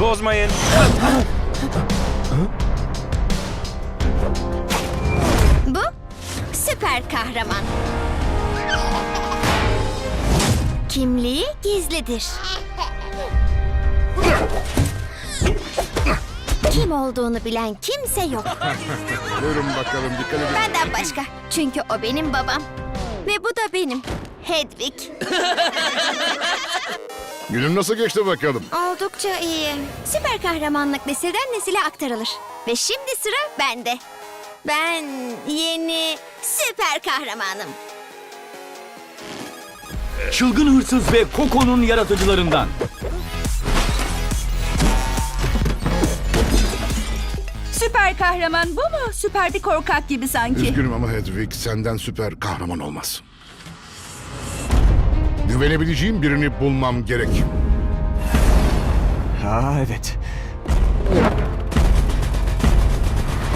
Bozmayın. Bu süper kahraman. Kimliği gizlidir. Kim olduğunu bilen kimse yok. Buyurun bakalım dikkat edin. Benden başka. Çünkü o benim babam. Ve bu da benim. Hedwig. Günün nasıl geçti bakalım? Oldukça iyi. Süper kahramanlık nesilden nesile aktarılır. Ve şimdi sıra bende. Ben yeni süper kahramanım. Çılgın Hırsız ve Coco'nun yaratıcılarından. Süper kahraman bu mu? Süper bir korkak gibi sanki. Üzgünüm ama Hedwig senden süper kahraman olmaz. Güvenebileceğim birini bulmam gerek. Aa evet.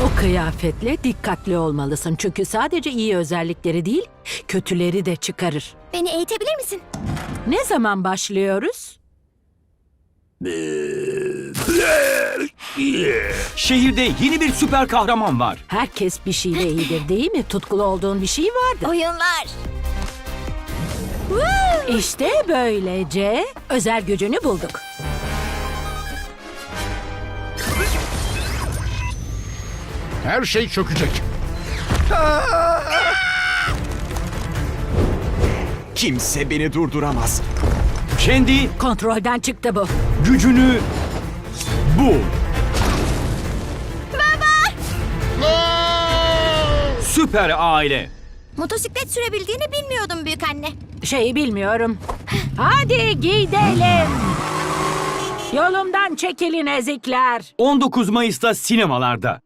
O kıyafetle dikkatli olmalısın. Çünkü sadece iyi özellikleri değil, kötüleri de çıkarır. Beni eğitebilir misin? Ne zaman başlıyoruz? Şehirde yeni bir süper kahraman var. Herkes bir şeyle iyidir değil mi? Tutkulu olduğun bir şey vardır. Oyunlar. İşte böylece özel gücünü bulduk. Her şey çökecek. Kimse beni durduramaz. Kendi Kontrolden çıktı bu. gücünü bul. Süper aile. Motosiklet sürebildiğini bilmiyordum büyük anne. Şeyi bilmiyorum. Hadi gidelim. Yolumdan çekilin ezikler. 19 Mayıs'ta sinemalarda.